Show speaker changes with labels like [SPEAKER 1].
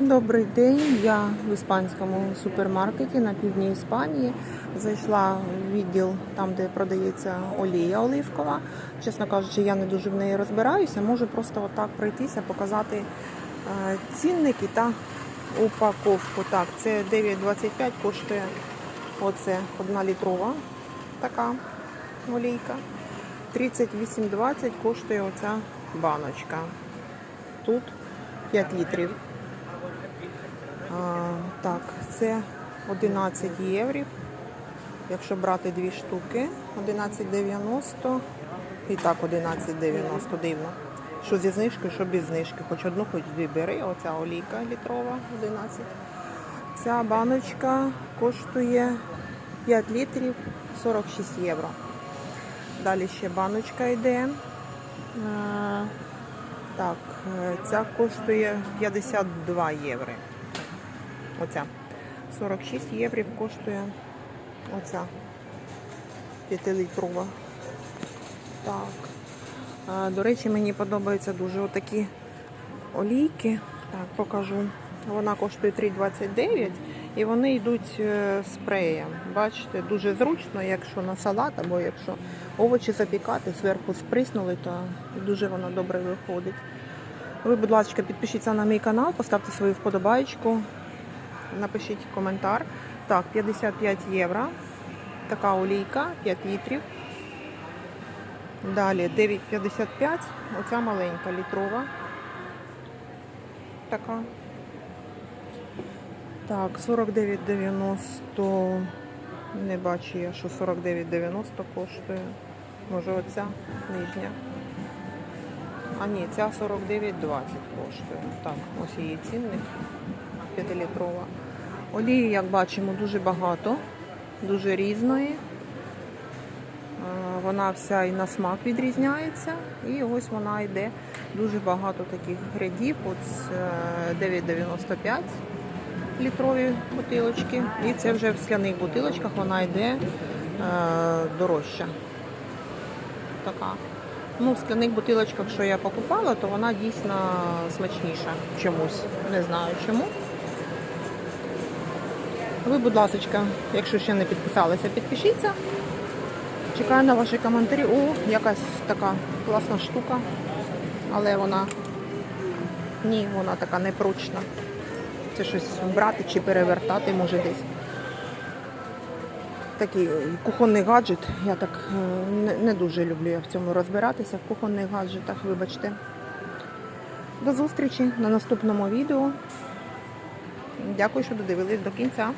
[SPEAKER 1] Добрий день. Я в іспанському супермаркеті на півдні Іспанії. Зайшла в відділ там, де продається олія оливкова. Чесно кажучи, я не дуже в неї розбираюся. Можу просто отак пройтися, показати е, цінники та упаковку. Так, це 9,25 коштує оце одна літрова така олійка. 38,20 коштує оця баночка. Тут 5 літрів. Так, це 11 євро. Якщо брати дві штуки, 11,90 і так 11,90 дивно. Що зі знижкою, що без знижки. Хоч одну, хоч дві бери. Оця олійка літрова 11. Ця баночка коштує 5 літрів 46 євро. Далі ще баночка йде. Так, е, ця коштує 52 євро. Оця. 46 євро коштує оця 5-літрова. Так. А, До речі, мені подобаються дуже отакі олійки. Так, покажу. Вона коштує 3,29 і вони йдуть е, спреєм. Бачите, дуже зручно, якщо на салат або якщо овочі запікати, зверху сприснули, то дуже воно добре виходить. Ви, будь ласка, підпишіться на мій канал, поставте свою вподобайку, напишіть коментар. Так, 55 євро. Така олійка, 5 літрів. Далі 9,55. Оця маленька літрова. Така. Так, 49,90. Не бачу я, що 49,90 коштує. Може оця нижня. А ні, ця 49,20 коштує. Так, ось її цінник 5-літрова. Олії, як бачимо, дуже багато, дуже різної. Вона вся і на смак відрізняється. І ось вона йде дуже багато таких рядів. От е, 9,95 літрові бутилочки. І це вже в скляних бутилочках вона йде е, дорожча. Така. Ну, в скляних бутилочках, що я покупала, то вона дійсно смачніша чомусь. Не знаю чому. Ви, будь ласка, якщо ще не підписалися, підпишіться. Чекаю на ваші коментарі. О, якась така класна штука. Але вона ні, вона така непручна. Це щось брати чи перевертати може десь. Такий кухонний гаджет. Я так е, не дуже люблю я в цьому розбиратися, в кухонних гаджетах, вибачте. До зустрічі на наступному відео. Дякую, що додивились до кінця.